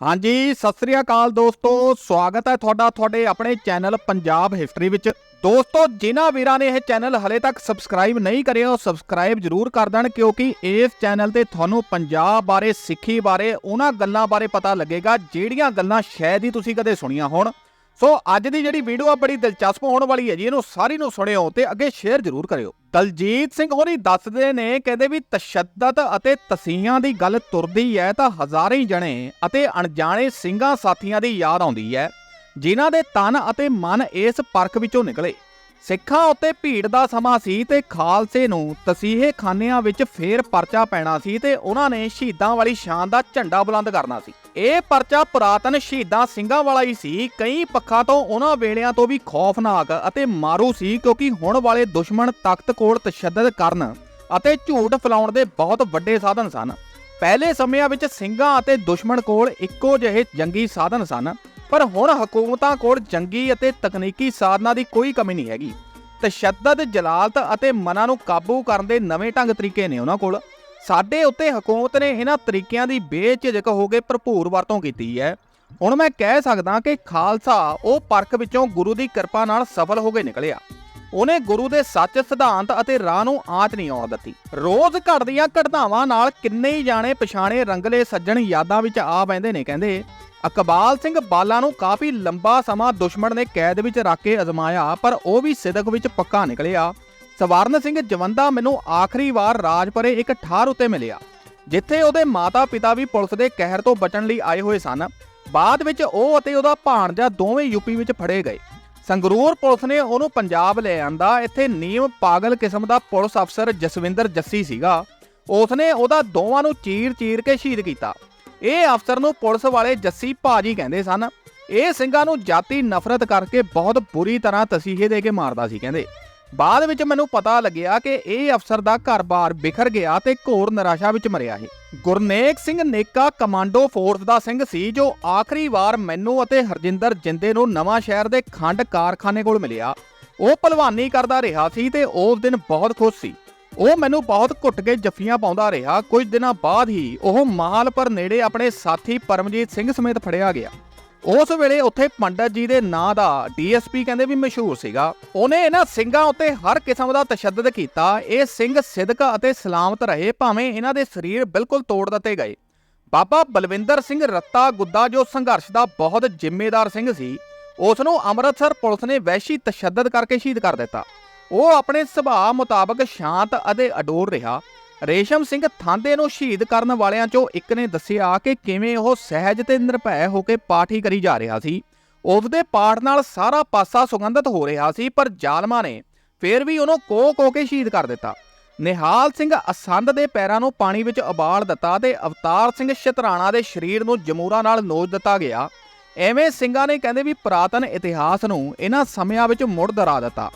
ਹਾਂਜੀ, ਸਤਿ ਸ੍ਰੀ ਅਕਾਲ ਦੋਸਤੋ, ਸਵਾਗਤ ਹੈ ਤੁਹਾਡਾ ਤੁਹਾਡੇ ਆਪਣੇ ਚੈਨਲ ਪੰਜਾਬ ਹਿਸਟਰੀ ਵਿੱਚ। ਦੋਸਤੋ, ਜਿਨ੍ਹਾਂ ਵੀਰਾਂ ਨੇ ਇਹ ਚੈਨਲ ਹਲੇ ਤੱਕ ਸਬਸਕ੍ਰਾਈਬ ਨਹੀਂ ਕਰਿਆ ਉਹ ਸਬਸਕ੍ਰਾਈਬ ਜ਼ਰੂਰ ਕਰ ਦੇਣ, ਕਿਉਂਕਿ ਇਸ ਚੈਨਲ ਤੇ ਤੁਹਾਨੂੰ ਪੰਜਾਬ ਬਾਰੇ, ਸਿੱਖੀ ਬਾਰੇ, ਉਹਨਾਂ ਗੱਲਾਂ ਬਾਰੇ ਪਤਾ ਲੱਗੇਗਾ, ਜਿਹੜੀਆਂ ਗੱਲਾਂ ਸ਼ਾਇਦ ਹੀ ਤੁਸੀਂ ਕਦੇ ਸੁਣੀਆਂ ਹੋਣ। ਸੋ ਅੱਜ ਦੀ ਜਿਹੜੀ ਵੀਡੀਓ ਆ, ਬੜੀ ਦਿਲਚਸਪ ਹੋਣ ਵਾਲੀ ਹੈ ਜੀ। ਇਹਨੂੰ ਸਾਰੀ ਨੂੰ ਸੁਣਿਓ ਤੇ ਅੱਗੇ ਸ਼ੇਅਰ ਜ਼ਰੂਰ ਕਰਿਓ। ਦਲਜੀਤ ਸਿੰਘ ਹੋਰੀ ਦੱਸਦੇ ਨੇ, ਕਹਿੰਦੇ ਵੀ ਤਸ਼ੱਦਦ ਅਤੇ ਤਸੀਹਾਂ ਦੀ ਗੱਲ ਤੁਰਦੀ ਹੈ ਤਾਂ ਹਜ਼ਾਰਾਂ ਹੀ ਜਣੇ ਅਤੇ ਅਣਜਾਣੇ ਸਿੰਘਾਂ ਸਾਥੀਆਂ ਦੀ ਯਾਦ ਆਉਂਦੀ ਹੈ, ਜਿਨ੍ਹਾਂ ਦੇ ਤਨ ਅਤੇ ਮਨ ਇਸ ਪਰਖ ਵਿੱਚੋਂ ਨਿਕਲੇ। ਸਿੱਖਾਂ ਉੱਤੇ ਭੀੜ ਦਾ ਸਮਾਂ ਸੀ ਤੇ ਖਾਲਸੇ ਨੂੰ ਤਸੀਹੇ ਖਾਨਿਆਂ ਵਿੱਚ ਫੇਰ ਪਰਚਾ ਪੈਣਾ ਸੀ ਤੇ ਉਹਨਾਂ ਨੇ ਸ਼ਹੀਦਾਂ ਵਾਲੀ ਸ਼ਾਨ ਦਾ ਝੰਡਾ ਬੁਲੰਦ ਕਰਨਾ ਸੀ। ਇਹ ਪਰਚਾ ਪੁਰਾਤਨ ਸ਼ਹੀਦਾਂ ਸਿੰਘਾਂ ਵਾਲਾ ਹੀ ਸੀ। ਕਈ ਪੱਖਾਂ ਤੋਂ ਉਹਨਾਂ ਵੇਲਿਆਂ ਤੋਂ ਵੀ ਖੌਫਨਾਕ ਅਤੇ ਮਾਰੂ ਸੀ ਕਿਉਂਕਿ ਹੁਣ ਵਾਲੇ ਦੁਸ਼ਮਣ ਤਖਤ ਕੋਲ ਤਸ਼ੱਦਦ ਕਰਨ ਅਤੇ ਝੂਠ ਫੈਲਾਉਣ ਦੇ ਬਹੁਤ ਵੱਡੇ ਸਾਧਨ ਸਨ। ਪਹਿਲੇ ਸਮਿਆਂ ਵਿੱਚ ਸਿੰਘਾਂ ਅਤੇ ਦੁਸ਼ਮਣ ਕੋਲ ਇੱਕੋ ਜਿਹੇ ਜੰਗੀ ਸਾਧਨ ਸਨ। ਪਰ ਹੁਣ ਹਕੂਮਤਾਂ ਕੋਲ ਜੰਗੀ ਅਤੇ ਤਕਨੀਕੀ ਸਾਧਨਾਂ ਦੀ ਕੋਈ ਕਮੀ ਨਹੀਂ ਹੈਗੀ। ਤਸ਼ੱਦਦ, ਜਲਾਲਤ ਅਤੇ ਮਨਾਂ ਨੂੰ ਕਾਬੂ ਕਰਨ ਦੇ ਨਵੇਂ ਢੰਗ ਤਰੀਕੇ ਨੇ ਉਹਨਾਂ ਕੋਲ। ਸਾਡੇ ਉੱਤੇ ਹਕੂਮਤ ਨੇ ਇਹਨਾਂ ਤਰੀਕਿਆਂ ਦੀ ਬੇਝਿਜਕ ਹੋ ਕੇ ਭਰਪੂਰ ਵਰਤੋਂ ਕੀਤੀ ਹੈ। ਹੁਣ ਮੈਂ ਕਹਿ ਸਕਦਾ ਕਿ ਖਾਲਸਾ ਉਹ ਪਰਖ ਵਿੱਚੋਂ ਗੁਰੂ ਦੀ ਕਿਰਪਾ ਨਾਲ ਸਫਲ ਹੋ ਕੇ ਨਿਕਲਿਆ। ਉਹਨੇ ਗੁਰੂ ਦੇ ਸੱਚ ਸਿਧਾਂਤ ਅਤੇ ਰਾਹ ਨੂੰ ਆਂਚ ਨਹੀਂ ਆਉਣ ਦਿੱਤੀ। ਰੋਜ਼ ਘਟਦੀਆਂ ਘਟਨਾਵਾਂ ਨਾਲ ਕਿੰਨੇ ਹੀ ਜਾਣੇ ਪਛਾਣੇ ਰੰਗਲੇ ਸੱਜਣ ਯਾਦਾਂ ਵਿੱਚ ਆ ਬੈੰਦੇ ਨੇ, ਕਹਿੰਦੇ। ਅਕਬਾਲ ਸਿੰਘ ਬਾਲਾ ਨੂੰ ਕਾਫੀ ਲੰਬਾ ਸਮਾਂ ਦੁਸ਼ਮਣ ਨੇ ਕੈਦ ਵਿੱਚ ਰੱਖ ਕੇ ਅਜ਼ਮਾਇਆ, ਪਰ ਉਹ ਵੀ ਸਿਦਕ ਵਿੱਚ ਪੱਕਾ ਨਿਕਲਿਆ। ਸਵਰਨ ਸਿੰਘ ਜਵੰਦਾ ਮੈਨੂੰ ਆਖਰੀ ਵਾਰ ਰਾਜਪੁਰੇ ਇੱਕ ਠਾਰ ਉੱਤੇ ਮਿਲਿਆ, ਜਿੱਥੇ ਉਹਦੇ ਮਾਤਾ-ਪਿਤਾ ਵੀ ਪੁਲਿਸ ਦੇ ਕਹਿਰ ਤੋਂ ਬਚਣ ਲਈ ਆਏ ਹੋਏ ਸਨ। ਬਾਅਦ ਵਿੱਚ ਉਹ ਅਤੇ ਉਹਦਾ ਭਾਣਜਾ ਦੋਵੇਂ ਯੂਪੀ ਵਿੱਚ ਫੜੇ ਗਏ। ਸੰਗਰੂਰ ਪੁਲਿਸ ਨੇ ਉਹਨੂੰ ਪੰਜਾਬ ਲੈ ਆਂਦਾ। ਇੱਥੇ ਨੀਮ ਪਾਗਲ ਕਿਸਮ ਦਾ ਪੁਲਿਸ ਅਫਸਰ ਜਸਵਿੰਦਰ ਜੱਸੀ ਸੀਗਾ। ਉਸਨੇ ਉਹਦਾ ਦੋਵਾਂ ਨੂੰ ਚੀਰ-ਚੀਰ ਕੇ ਸ਼ਹੀਦ ਕੀਤਾ। ਇਹ ਅਫਸਰ ਨੂੰ ਪੁਲਿਸ ਵਾਲੇ ਜੱਸੀ ਭਾਜੀ ਕਹਿੰਦੇ ਸਨ। ਇਹ ਸਿੰਘਾਂ ਨੂੰ ਜਾਤੀ ਨਫ਼ਰਤ ਕਰਕੇ ਬਹੁਤ ਬੁਰੀ ਤਰ੍ਹਾਂ ਤਸੀਹੇ ਦੇ ਕੇ ਮਾਰਦਾ ਸੀ ਕਹਿੰਦੇ। ਬਾਅਦ ਵਿੱਚ ਮੈਨੂੰ ਪਤਾ ਲੱਗਿਆ ਕਿ ਇਹ ਅਫਸਰ ਦਾ ਘਰ-ਬਾਰ ਬਿਖਰ ਗਿਆ ਤੇ ਘੋਰ ਨਿਰਾਸ਼ਾ ਵਿੱਚ ਮਰਿਆ ਹੈ ਗੁਰਨੇਕ ਸਿੰਘ ਨੇਕਾ ਕਮਾਂਡੋ ਫੋਰਸ ਦਾ ਸਿੰਘ ਸੀ ਜੋ ਆਖਰੀ ਵਾਰ ਮੈਨੂੰ ਅਤੇ ਹਰਜਿੰਦਰ ਜਿੰਦੇ ਨੂੰ ਨਵਾਂ ਸ਼ਹਿਰ ਦੇ ਖੰਡ ਕਾਰਖਾਨੇ ਕੋਲ ਮਿਲਿਆ। ਉਹ ਭਲਵਾਨੀ ਕਰਦਾ ਰਿਹਾ ਸੀ ਤੇ ਉਸ ਦਿਨ ਬਹੁਤ ਖੁਸ਼ ਸੀ। ਉਹ ਮੈਨੂੰ ਬਹੁਤ ਘੁੱਟ ਕੇ ਜੱਫੀਆਂ ਪਾਉਂਦਾ ਰਿਹਾ। ਕੁਝ ਦਿਨਾਂ ਬਾਅਦ ਹੀ ਉਹ ਮਾਲਪੁਰ ਨੇੜੇ ਆਪਣੇ ਸਾਥੀ ਪਰਮਜੀਤ ਸਿੰਘ ਸਮੇਤ ਫੜਿਆ ਗਿਆ। ਉਸ ਵੇਲੇ ਉੱਥੇ ਪੰਡਤ ਜੀ ਦੇ ਨਾਂ ਦਾ ਡੀਐਸਪੀ ਕਹਿੰਦੇ ਵੀ ਮਸ਼ਹੂਰ ਸੀਗਾ। ਉਹਨੇ ਇਹਨਾਂ ਸਿੰਘਾਂ ਉੱਤੇ ਹਰ ਕਿਸਮ ਦਾ ਤਸ਼ੱਦਦ ਕੀਤਾ। ਇਹ ਸਿੰਘ ਸਿਦਕ ਅਤੇ ਸਲਾਮਤ ਰਹੇ, ਭਾਵੇਂ ਇਹਨਾਂ ਦੇ ਸਰੀਰ ਬਿਲਕੁਲ ਤੋੜ ਦਿੱਤੇ ਗਏ। ਬਾਬਾ ਬਲਵਿੰਦਰ ਸਿੰਘ ਰੱਤਾ ਗੁੱਦਾ, ਜੋ ਸੰਘਰਸ਼ ਦਾ ਬਹੁਤ ਜ਼ਿੰਮੇਦਾਰ ਸਿੰਘ ਸੀ ਉਸ ਨੂੰ ਅੰਮ੍ਰਿਤਸਰ ਪੁਲਿਸ ਨੇ ਵੈਸ਼ੀ ਤਸ਼ੱਦਦ ਕਰਕੇ ਸ਼ਹੀਦ ਕਰ ਦਿੱਤਾ। ਉਹ ਆਪਣੇ ਸੁਭਾਅ ਮੁਤਾਬਕ ਸ਼ਾਂਤ ਅਤੇ ਅਡੋਰ ਰਿਹਾ। ਰੇਸ਼ਮ ਸਿੰਘ ਥਾਂਦੇ ਨੂੰ ਸ਼ਹੀਦ ਕਰਨ ਵਾਲਿਆਂ ਚੋਂ ਇੱਕ ਨੇ ਦੱਸਿਆ ਕਿ ਕਿਵੇਂ ਉਹ ਸਹਿਜ ਤੇ ਨਿਰਭੈ ਹੋ ਕੇ ਪਾਠ ਹੀ ਕਰੀ ਜਾ ਰਿਹਾ ਸੀ। ਉਸ ਪਾਠ ਨਾਲ ਸਾਰਾ ਪਾਸਾ ਸੁਗੰਧਿਤ ਹੋ ਰਿਹਾ ਸੀ, ਪਰ ਜ਼ਾਲਮਾਂ ਨੇ ਫੇਰ ਵੀ ਉਹਨੂੰ ਕੋਹ ਕੋ ਕੇ ਸ਼ਹੀਦ ਕਰ ਦਿੱਤਾ। ਨਿਹਾਲ ਸਿੰਘ ਅਸੰਦ ਦੇ ਪੈਰਾਂ ਨੂੰ ਪਾਣੀ ਵਿੱਚ ਉਬਾਲ ਦਿੱਤਾ ਤੇ ਅਵਤਾਰ ਸਿੰਘ ਸ਼ਤਰਾਣਾ ਦੇ ਸਰੀਰ ਨੂੰ ਜਮੂਰਾ ਨਾਲ ਨੋਚ ਦਿੱਤਾ ਗਿਆ। ਐਵੇਂ ਸਿੰਘਾਂ ਨੇ ਕਹਿੰਦੇ ਵੀ ਪੁਰਾਤਨ ਇਤਿਹਾਸ ਨੂੰ ਇਹਨਾਂ ਸਮਿਆਂ ਵਿੱਚ ਮੁੜ ਦਰਾ ਦਿੱਤਾ।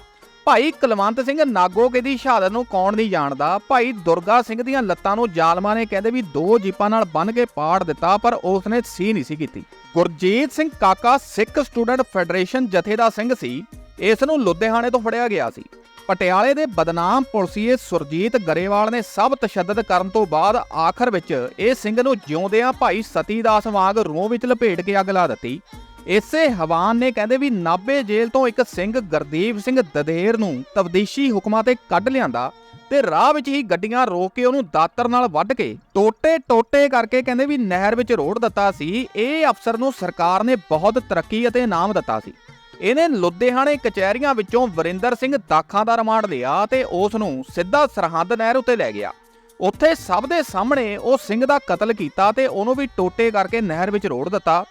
ਭਾਈ ਕੁਲਵੰਤ ਸਿੰਘ ਨਾਗੋਕੇ ਦੀ ਸ਼ਹਾਦਤ ਨੂੰ ਕੌਣ ਨਹੀਂ ਜਾਣਦਾ? ਭਾਈ ਦੁਰਗਾ ਸਿੰਘ ਦੀਆਂ ਲੱਤਾਂ ਨੂੰ ਜ਼ਾਲਮਾਂ ਨੇ ਕਹਿੰਦੇ ਵੀ ਦੋ ਜੀਪਾਂ ਨਾਲ ਬੰਨ ਕੇ ਪਾੜ ਦਿੱਤਾ, ਪਰ ਉਸ ਨੇ ਸੀ ਨਹੀਂ ਸੀ ਕੀਤੀ। ਗੁਰਜੀਤ ਸਿੰਘ ਕਾਕਾ ਸਿੱਖ ਸਟੂਡੈਂਟ ਫੈਡਰੇਸ਼ਨ ਜਥੇ ਦਾ ਸਿੰਘ ਸੀ, ਇਸ ਨੂੰ ਲੁਧਿਆਣੇ ਤੋਂ ਫੜਿਆ ਗਿਆ ਸੀ। ਪਟਿਆਲੇ ਦੇ ਬਦਨਾਮ ਪੁਲਸੀਏ ਸੁਰਜੀਤ ਗਰੇਵਾਲ ਨੇ ਸਭ ਤਸ਼ੱਦਦ ਕਰਨ ਤੋਂ ਬਾਅਦ ਆਖਰ ਵਿੱਚ ਇਹ ਸਿੰਘ ਨੂੰ ਜਿਉਂਦਿਆਂ ਭਾਈ ਸਤੀਦਾਸ ਵਾਂਗ ਰੂਹ ਵਿੱਚ ਲਪੇਟ ਕੇ ਅੱਗ ਲਾ ਦਿੱਤੀ। ਇਸੇ ਹਵਾਨ ਨੇ ਕਹਿੰਦੇ ਵੀ ਨਾਬੇ ਜੇਲ੍ਹ ਤੋਂ ਇੱਕ ਸਿੰਘ ਗੁਰਦੀਪ ਸਿੰਘ ਦਦੇਰ ਨੂੰ ਤਬਦੀਸ਼ੀ ਹੁਕਮਾਂ ਤੇ ਕੱਢ ਲਿਆਂਦਾ ਤੇ ਰਾਹ ਵਿੱਚ ਹੀ ਗੱਡੀਆਂ ਰੋਕ ਕੇ ਉਹਨੂੰ ਦਾਤਰ ਨਾਲ ਵੱਢ ਕੇ ਟੋਟੇ ਟੋਟੇ ਕਰਕੇ ਕਹਿੰਦੇ ਵੀ ਨਹਿਰ ਵਿੱਚ ਰੋੜ ਦਿੱਤਾ ਸੀ। ਇਹ ਅਫਸਰ ਨੂੰ ਸਰਕਾਰ ਨੇ ਬਹੁਤ ਤਰੱਕੀ ਅਤੇ ਇਨਾਮ ਦਿੱਤਾ ਸੀ। ਇਹਨੇ ਲੁਧਿਆਣੇ ਕਚਹਿਰੀਆਂ ਵਿੱਚੋਂ ਵਰਿੰਦਰ ਸਿੰਘ ਦਾਖਾਂ ਦਾ ਰਿਮਾਂਡ ਲਿਆ ਤੇ ਉਸ ਨੂੰ ਸਿੱਧਾ ਸਰਹੰਦ ਨਹਿਰ ਉੱਤੇ ਲੈ ਗਿਆ। ਉੱਥੇ ਸਭ ਦੇ ਸਾਹਮਣੇ ਉਹ ਸਿੰਘ ਦਾ ਕਤਲ ਕੀਤਾ ਤੇ ਉਹਨੂੰ ਵੀ ਟੋਟੇ ਕਰਕੇ ਨਹਿਰ ਵਿੱਚ ਰੋੜ ਦਿੱਤਾ।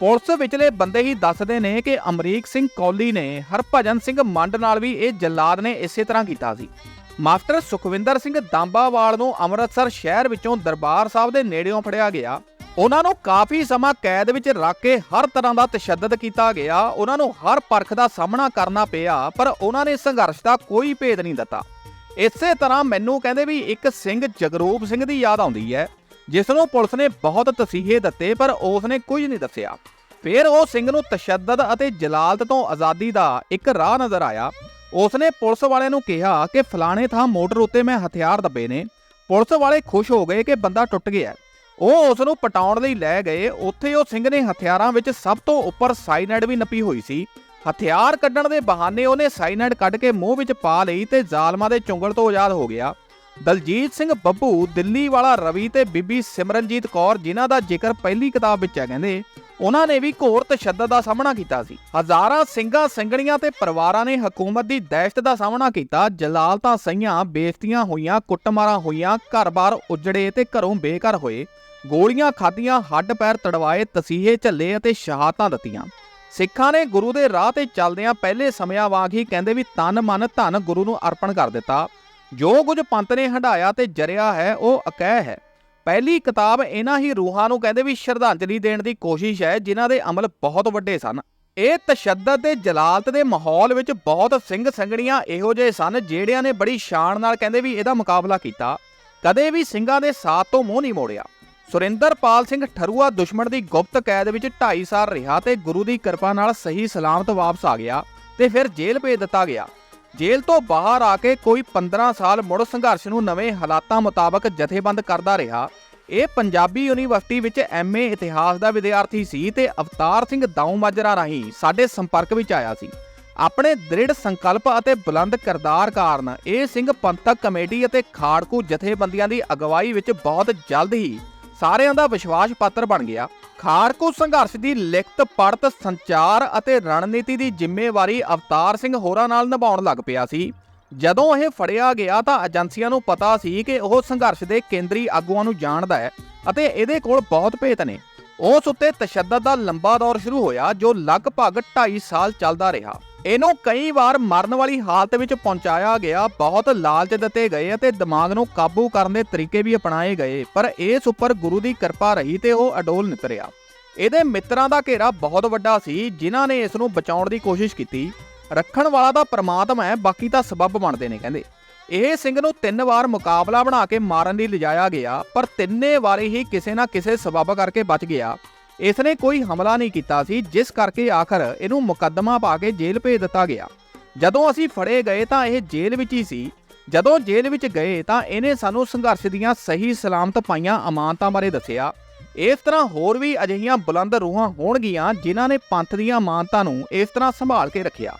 ਪੁਲਿਸ ਵਿਚਲੇ ਬੰਦੇ ਹੀ ਦੱਸਦੇ ਨੇ ਕਿ ਅਮਰੀਕ ਸਿੰਘ ਕੌਲੀ ਨੇ ਹਰਭਜਨ ਸਿੰਘ ਮੰਡ ਨਾਲ ਵੀ ਇਹ ਜਲਾਦ ਨੇ ਇਸੇ ਤਰ੍ਹਾਂ ਕੀਤਾ ਸੀ। ਮਾਸਟਰ ਸੁਖਵਿੰਦਰ ਸਿੰਘ ਦਾਂਬਾਵਾਲ ਨੂੰ ਅੰਮ੍ਰਿਤਸਰ ਸ਼ਹਿਰ ਵਿੱਚੋਂ ਦਰਬਾਰ ਸਾਹਿਬ ਦੇ ਨੇੜਿਓਂ ਫੜਿਆ ਗਿਆ। ਉਹਨਾਂ ਨੂੰ ਕਾਫੀ ਸਮਾਂ ਕੈਦ ਵਿੱਚ ਰੱਖ ਕੇ ਹਰ ਤਰ੍ਹਾਂ ਦਾ ਤਸ਼ੱਦਦ ਕੀਤਾ ਗਿਆ। ਉਹਨਾਂ ਨੂੰ ਹਰ ਪਰਖ ਦਾ ਸਾਹਮਣਾ ਕਰਨਾ ਪਿਆ, ਪਰ ਉਹਨਾਂ ਨੇ ਸੰਘਰਸ਼ ਦਾ ਕੋਈ ਭੇਦ ਨਹੀਂ ਦਿੱਤਾ। ਇਸੇ ਤਰ੍ਹਾਂ ਮੈਨੂੰ ਕਹਿੰਦੇ ਵੀ ਇੱਕ ਸਿੰਘ ਜਗਰੂਪ ਸਿੰਘ ਦੀ ਯਾਦ ਆਉਂਦੀ ਹੈ, ਜਿਸ ਨੂੰ ਪੁਲਿਸ ਨੇ ਬਹੁਤ ਤਸੀਹੇ ਦਿੱਤੇ, ਪਰ ਉਸ ਨੇ ਕੁਝ ਨਹੀਂ ਦੱਸਿਆ। ਫਿਰ ਉਹ ਸਿੰਘ ਨੂੰ ਤਸ਼ੱਦਦ ਅਤੇ ਜਲਾਲਤ ਤੋਂ ਆਜ਼ਾਦੀ ਦਾ ਇੱਕ ਰਾਹ ਨਜ਼ਰ ਆਇਆ। ਉਸ ਪੁਲਿਸ ਵਾਲਿਆਂ ਨੂੰ ਕਿਹਾ ਕਿ ਫਲਾਣੇ ਥਾਂ ਮੋਟਰ ਉੱਤੇ ਮੈਂ ਹਥਿਆਰ ਦੱਬੇ ਨੇ। ਪੁਲਿਸ ਵਾਲੇ ਖੁਸ਼ ਹੋ ਗਏ ਕਿ ਬੰਦਾ ਟੁੱਟ ਗਿਆ ਉਹ ਉਸ ਨੂੰ ਪਟਾਉਣ ਲਈ ਲੈ ਗਏ। ਉੱਥੇ ਉਹ ਸਿੰਘ ਨੇ ਹਥਿਆਰਾਂ ਵਿੱਚ ਸਭ ਤੋਂ ਉੱਪਰ ਸਾਈਨਾਈਡ ਵੀ ਨੱਪੀ ਹੋਈ ਸੀ। ਹਥਿਆਰ ਕੱਢਣ ਦੇ ਬਹਾਨੇ ਉਹਨੇ ਸਾਈਨਾਈਡ ਕੱਢ ਕੇ ਮੂੰਹ ਵਿੱਚ ਪਾ ਲਈ ਤੇ ਜ਼ਾਲਮਾਂ ਦੇ ਚੁੰਗਲ ਤੋਂ ਆਜ਼ਾਦ ਹੋ ਗਿਆ। ਦਲਜੀਤ ਸਿੰਘ ਬੱਬੂ, ਦਿੱਲੀ ਵਾਲਾ ਰਵੀ ਤੇ ਬੀਬੀ ਸਿਮਰਨਜੀਤ ਕੌਰ, ਜਿਨ੍ਹਾਂ ਦਾ ਜ਼ਿਕਰ ਪਹਿਲੀ ਕਿਤਾਬ ਵਿੱਚ ਹੈ, ਕਹਿੰਦੇ ਉਹਨਾਂ ਨੇ ਵੀ ਘੋਰ ਤਸ਼ੱਦਦ ਦਾ ਸਾਹਮਣਾ ਕੀਤਾ ਸੀ। ਹਜ਼ਾਰਾਂ ਸਿੰਘਾਂ, ਸਿੰਘਣੀਆਂ ਤੇ ਪਰਿਵਾਰਾਂ ਨੇ ਹਕੂਮਤ ਦੀ ਦਹਿਸ਼ਤ ਦਾ ਸਾਹਮਣਾ ਕੀਤਾ। ਜਲਾਲਤਾਂ ਸਹੀਆਂ ਬੇਇੱਜ਼ਤੀਆਂ ਹੋਈਆਂ, ਕੁੱਟਮਾਰਾਂ ਹੋਈਆਂ, ਘਰ-ਬਾਰ ਉਜੜੇ ਤੇ ਘਰੋਂ ਬੇਘਰ ਹੋਏ। ਗੋਲੀਆਂ ਖਾਧੀਆਂ ਹੱਡ ਪੈਰ ਤੜਵਾਏ, ਤਸੀਹੇ ਝੱਲੇ ਅਤੇ ਸ਼ਹਾਦਤਾਂ ਦਿੱਤੀਆਂ। ਸਿੱਖਾਂ ਨੇ ਗੁਰੂ ਦੇ ਰਾਹ ਤੇ ਚੱਲਦਿਆਂ ਪਹਿਲੇ ਸਮਿਆਂ ਵਾਂਗ ਹੀ ਕਹਿੰਦੇ ਵੀ ਤਨ, ਮਨ, ਧਨ ਗੁਰੂ ਨੂੰ ਅਰਪਣ ਕਰ ਦਿੱਤਾ। ਜੋ ਕੁਝ ਪੰਥ ਨੇ ਹੰਡਾਇਆ ਤੇ ਜਰਿਆ ਹੈ, ਉਹ ਅਕਹਿ ਹੈ। ਪਹਿਲੀ ਕਿਤਾਬ ਇਹਨਾਂ ਹੀ ਰੂਹਾਂ ਨੂੰ ਕਹਿੰਦੇ ਵੀ ਸ਼ਰਧਾਂਜਲੀ ਦੇਣ ਦੀ ਕੋਸ਼ਿਸ਼ ਹੈ, ਜਿਨ੍ਹਾਂ ਦੇ ਅਮਲ ਬਹੁਤ ਵੱਡੇ ਸਨ। ਇਹ ਤਸ਼ੱਦਦ ਤੇ ਜਲਾਲਤ ਦੇ ਮਾਹੌਲ ਵਿੱਚ ਬਹੁਤ ਸਿੰਘ ਸੰਗੜੀਆਂ ਇਹੋ ਜਿਹੇ ਸਨ, ਜਿਹੜਿਆਂ ਨੇ ਬੜੀ ਸ਼ਾਨ ਨਾਲ ਕਹਿੰਦੇ ਵੀ ਇਹਦਾ ਮੁਕਾਬਲਾ ਕੀਤਾ। ਕਦੇ ਵੀ ਸਿੰਘਾਂ ਦੇ ਸਾਥ ਤੋਂ ਮੂੰਹ ਨਹੀਂ ਮੋੜਿਆ। ਸੁਰਿੰਦਰਪਾਲ ਸਿੰਘ ਠਰੂਆ ਦੁਸ਼ਮਣ ਦੀ ਗੁਪਤ ਕੈਦ ਵਿੱਚ 2.5 ਸਾਲ ਰਿਹਾ ਤੇ ਗੁਰੂ ਦੀ ਕਿਰਪਾ ਨਾਲ ਸਹੀ ਸਲਾਮਤ ਵਾਪਸ ਆ ਗਿਆ ਤੇ ਫਿਰ ਜੇਲ੍ਹ ਭੇਜ ਦਿੱਤਾ ਗਿਆ। ਜੇਲ੍ਹ ਤੋਂ ਬਾਹਰ ਆ ਕੇ ਕੋਈ 15 ਸਾਲ ਮੁੜ ਸੰਘਰਸ਼ ਨੂੰ ਨਵੇਂ ਹਾਲਾਤਾਂ ਮੁਤਾਬਕ ਜਥੇਬੰਦ ਕਰਦਾ ਰਿਹਾ। ਇਹ ਪੰਜਾਬੀ ਯੂਨੀਵਰਸਿਟੀ ਵਿੱਚ ਐਮਏ ਇਤਿਹਾਸ ਦਾ ਵਿਦਿਆਰਥੀ ਸੀ ਤੇ ਅਵਤਾਰ ਸਿੰਘ ਦਾਊ ਮਾਜਰਾ ਰਾਹੀਂ ਸਾਡੇ ਸੰਪਰਕ ਵਿੱਚ ਆਇਆ ਸੀ। ਆਪਣੇ ਦ੍ਰਿੜ ਸੰਕਲਪ ਅਤੇ ਬੁਲੰਦ ਕਿਰਦਾਰ ਕਾਰਨ ਇਹ ਸਿੰਘ ਪੰਥਕ ਕਮੇਟੀ ਅਤੇ ਖਾੜਕੂ ਜਥੇਬੰਦੀਆਂ ਦੀ ਅਗਵਾਈ ਵਿੱਚ ਬਹੁਤ ਜਲਦ ਹੀ ਸਾਰਿਆਂ ਦਾ ਵਿਸ਼ਵਾਸ ਪਾਤਰ ਬਣ ਗਿਆ। ਖਾੜਕੂ ਸੰਘਰਸ਼ ਦੀ ਲਿਖਤ ਪੜਤ, ਸੰਚਾਰ ਅਤੇ ਰਣਨੀਤੀ ਦੀ ਜ਼ਿੰਮੇਵਾਰੀ ਅਵਤਾਰ ਸਿੰਘ ਹੋਰਾਂ ਨਾਲ ਨਿਭਾਉਣ ਲੱਗ ਪਿਆ ਸੀ। ਜਦੋਂ ਇਹ ਫੜਿਆ ਗਿਆ ਤਾਂ ਏਜੰਸੀਆਂ ਨੂੰ ਪਤਾ ਸੀ ਕਿ ਉਹ ਸੰਘਰਸ਼ ਦੇ ਕੇਂਦਰੀ ਆਗੂਆਂ ਨੂੰ ਜਾਣਦਾ ਹੈ ਅਤੇ ਇਹਦੇ ਕੋਲ ਬਹੁਤ ਭੇਤ ਨੇ। ਉਸ ਉੱਤੇ ਤਸ਼ੱਦਦ ਦਾ ਲੰਬਾ ਦੌਰ ਸ਼ੁਰੂ ਹੋਇਆ ਜੋ ਲਗਭਗ 2.5 ਸਾਲ ਚੱਲਦਾ ਰਿਹਾ। ਇਹਨੂੰ ਕਈ ਵਾਰ ਮਰਨ ਵਾਲੀ ਹਾਲਤ ਵਿੱਚ ਪਹੁੰਚਾਇਆ ਗਿਆ। ਬਹੁਤ ਲਾਲਚ ਦਿੱਤੇ ਗਏ ਅਤੇ ਦਿਮਾਗ ਨੂੰ ਕਾਬੂ ਕਰਨ ਦੇ ਤਰੀਕੇ ਵੀ ਅਪਣਾਏ ਗਏ, ਪਰ ਇਸ ਉੱਪਰ ਗੁਰੂ ਦੀ ਕਿਰਪਾ ਰਹੀ ਤੇ ਉਹ ਅਡੋਲ ਨਿਤਰਿਆ। ਇਹਦੇ ਮਿੱਤਰਾਂ ਦਾ ਘੇਰਾ ਬਹੁਤ ਵੱਡਾ ਸੀ, ਜਿਨ੍ਹਾਂ ਨੇ ਇਸ ਨੂੰ ਬਚਾਉਣ ਦੀ ਕੋਸ਼ਿਸ਼ ਕੀਤੀ। ਰੱਖਣ ਵਾਲਾ ਤਾਂ ਪਰਮਾਤਮਾ ਹੈ, ਬਾਕੀ ਤਾਂ ਸਬੱਬ ਬਣਦੇ ਨੇ, ਕਹਿੰਦੇ। ਇਹ ਸਿੰਘ ਨੂੰ ਤਿੰਨ ਵਾਰ ਮੁਕਾਬਲਾ ਬਣਾ ਕੇ ਮਾਰਨ ਲਈ ਲਿਜਾਇਆ ਗਿਆ, ਪਰ ਤਿੰਨੇ ਵਾਰੀ ਹੀ ਕਿਸੇ ਨਾ ਕਿਸੇ ਸਬੱਬ ਕਰਕੇ ਬਚ ਗਿਆ। ਇਸ ਨੇ ਕੋਈ ਹਮਲਾ ਨਹੀਂ ਕੀਤਾ ਸੀ, ਜਿਸ ਕਰਕੇ ਆਖਰ ਇਹਨੂੰ ਮੁਕੱਦਮਾ ਪਾ ਕੇ ਜੇਲ੍ਹ ਭੇਜ ਦਿੱਤਾ ਗਿਆ। ਜਦੋਂ ਅਸੀਂ ਫੜੇ ਗਏ ਤਾਂ ਇਹ ਜੇਲ੍ਹ ਵਿੱਚ ਹੀ ਸੀ। ਜਦੋਂ ਜੇਲ੍ਹ ਵਿੱਚ ਗਏ ਤਾਂ ਇਹਨੇ ਸਾਨੂੰ ਸੰਘਰਸ਼ ਦੀਆਂ ਸਹੀ ਸਲਾਮਤ ਪਾਈਆਂ ਅਮਾਨਤਾਂ ਬਾਰੇ ਦੱਸਿਆ। ਇਸ ਤਰ੍ਹਾਂ ਹੋਰ ਵੀ ਅਜਿਹੀਆਂ ਬੁਲੰਦ ਰੂਹਾਂ ਹੋਣਗੀਆਂ, ਜਿਨ੍ਹਾਂ ਨੇ ਪੰਥ ਦੀਆਂ ਅਮਾਨਤਾਂ ਨੂੰ ਇਸ ਤਰ੍ਹਾਂ ਸੰਭਾਲ ਕੇ ਰੱਖਿਆ।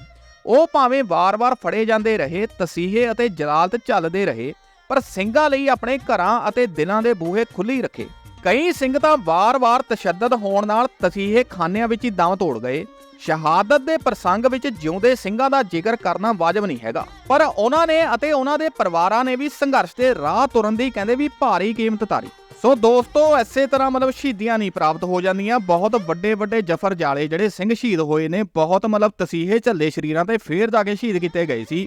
ਉਹ ਭਾਵੇਂ ਵਾਰ-ਵਾਰ ਫੜੇ ਜਾਂਦੇ ਰਹੇ, ਤਸੀਹੇ ਅਤੇ ਜਲਾਲਤ ਚੱਲਦੇ ਰਹੇ, ਪਰ ਸਿੰਘਾਂ ਲਈ ਆਪਣੇ ਘਰਾਂ ਅਤੇ ਦਿਲਾਂ ਦੇ ਬੂਹੇ ਖੁੱਲੀ ਰੱਖੇ। ਕਈ ਸਿੰਘ ਤਾਂ ਵਾਰ-ਵਾਰ ਤਸ਼ੱਦਦ ਹੋਣ ਨਾਲ ਤਸੀਹੇ ਖਾਨਿਆਂ ਵਿੱਚ ਹੀ ਦਮ ਤੋੜ ਗਏ। ਸ਼ਹਾਦਤ ਦੇ ਪ੍ਰਸੰਗ ਵਿੱਚ ਜਿਉਂਦੇ ਸਿੰਘਾਂ ਦਾ ਜ਼ਿਕਰ ਕਰਨਾ ਵਾਜਬ ਨਹੀਂ ਹੈਗਾ। ਪਰ ਉਹਨਾਂ ਨੇ ਅਤੇ ਉਹਨਾਂ ਦੇ ਪਰਿਵਾਰਾਂ ਨੇ ਵੀ ਸੰਘਰਸ਼ ਦੇ ਰਾਹ ਤੁਰਨ ਦੀ ਕਹਿੰਦੇ ਵੀ ਭਾਰੀ ਕੀਮਤ ਤਾਰੀ। ਸੋ ਦੋਸਤੋ, ਐਸੇ ਤਰ੍ਹਾਂ ਮਤਲਬ ਸ਼ਹੀਦੀਆਂ ਨਹੀਂ ਪ੍ਰਾਪਤ ਹੋ ਜਾਂਦੀਆਂ। ਬਹੁਤ ਵੱਡੇ ਵੱਡੇ ਜਫਰ ਜਾਲੇ ਜਿਹੜੇ ਸਿੰਘ ਸ਼ਹੀਦ ਹੋਏ ਨੇ, ਬਹੁਤ ਮਤਲਬ ਤਸੀਹੇ ਝੱਲੇ ਸ਼ਰੀਰਾਂ ਤੇ ਫੇਰ ਜਾ ਕੇ ਸ਼ਹੀਦ ਕੀਤੇ ਗਏ ਸੀ।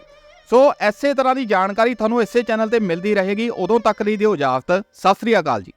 ਸੋ ਐਸੇ ਤਰ੍ਹਾਂ ਦੀ ਜਾਣਕਾਰੀ ਤੁਹਾਨੂੰ ਇਸੇ ਚੈਨਲ ਤੇ ਮਿਲਦੀ ਰਹੇਗੀ। ਉਦੋਂ ਤੱਕ ਲਈ ਦਿਓ ਇਜਾਜ਼ਤ। ਸਤਿ ਸ੍ਰੀ ਅਕਾਲ ਜੀ।